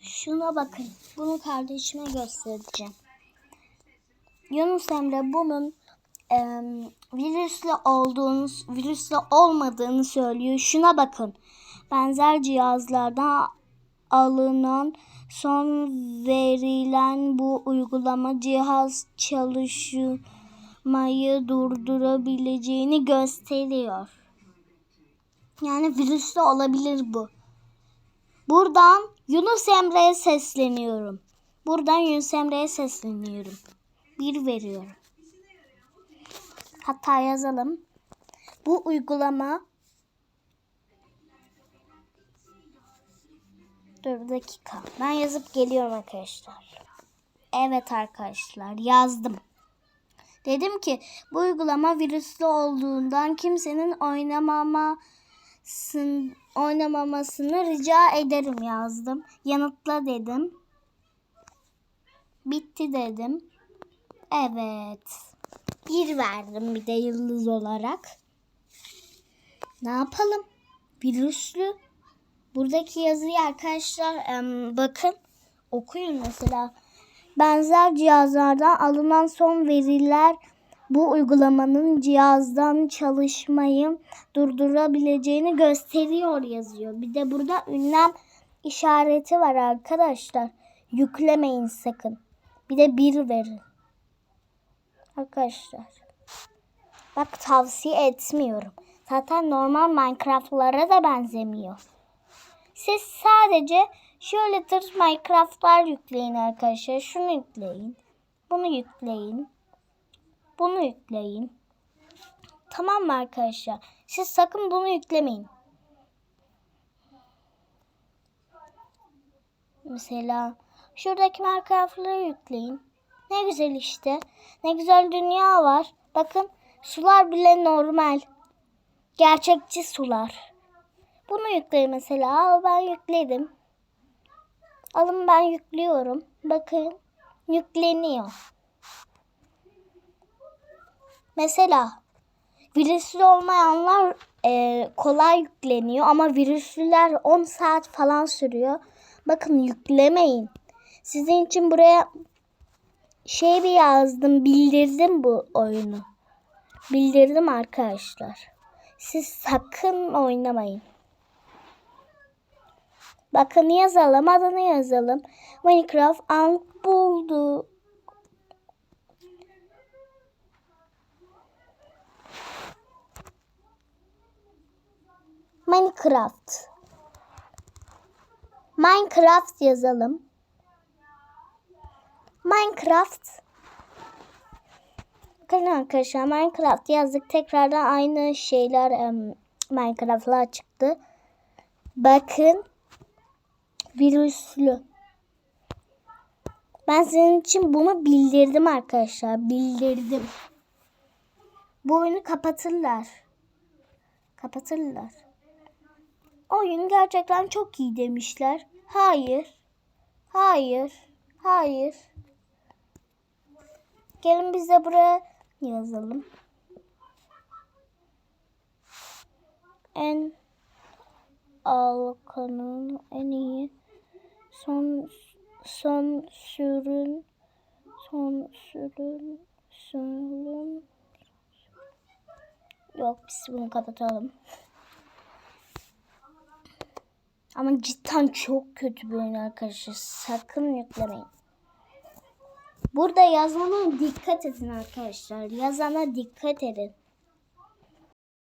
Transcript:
Şuna bakın. Bunu kardeşime göstereceğim. Yunus Emre bunun em, virüsle olduğunu, virüsle olmadığını söylüyor. Şuna bakın. Benzer cihazlardan alınan son verilen bu uygulama cihaz çalışmayı durdurabileceğini gösteriyor. Yani virüslü olabilir bu. Buradan Yunus Emre'ye sesleniyorum. Buradan Yunus Emre'ye sesleniyorum. Bir veriyorum. Hatta yazalım. Bu uygulama Dur bir dakika. Ben yazıp geliyorum arkadaşlar. Evet arkadaşlar yazdım. Dedim ki bu uygulama virüslü olduğundan kimsenin oynamamasın, oynamamasını rica ederim yazdım. Yanıtla dedim. Bitti dedim. Evet. Bir verdim bir de yıldız olarak. Ne yapalım? Virüslü. Buradaki yazıyı arkadaşlar bakın okuyun mesela. Benzer cihazlardan alınan son veriler bu uygulamanın cihazdan çalışmayı durdurabileceğini gösteriyor yazıyor. Bir de burada ünlem işareti var arkadaşlar. Yüklemeyin sakın. Bir de bir verin. Arkadaşlar. Bak tavsiye etmiyorum. Zaten normal Minecraft'lara da benzemiyor. Siz sadece şöyle tır Minecraft'lar yükleyin arkadaşlar. Şunu yükleyin. Bunu yükleyin. Bunu yükleyin. Tamam mı arkadaşlar? Siz sakın bunu yüklemeyin. Mesela şuradaki Minecraft'ları yükleyin. Ne güzel işte. Ne güzel dünya var. Bakın sular bile normal. Gerçekçi sular. Bunu yükleyin mesela. Al ben yükledim. Alın ben yüklüyorum. Bakın yükleniyor. Mesela virüslü olmayanlar e, kolay yükleniyor ama virüslüler 10 saat falan sürüyor. Bakın yüklemeyin. Sizin için buraya şey bir yazdım, bildirdim bu oyunu. Bildirdim arkadaşlar. Siz sakın oynamayın. Bakın yazalım, adını yazalım. Minecraft Ank buldu. Minecraft. Minecraft yazalım. Minecraft. Bakın arkadaşlar Minecraft yazdık. Tekrardan aynı şeyler em, Minecraft'lar çıktı. Bakın virüslü. Ben senin için bunu bildirdim arkadaşlar. Bildirdim. Bu oyunu kapatırlar. Kapatırlar. Oyun gerçekten çok iyi demişler. Hayır. Hayır. Hayır. Gelin biz de buraya yazalım. En Alkan'ın en iyi son son sürün son sürün sürün yok biz bunu kapatalım. Ama cidden çok kötü bir oyun arkadaşlar. Sakın yüklemeyin. Burada yazana dikkat edin arkadaşlar. Yazana dikkat edin.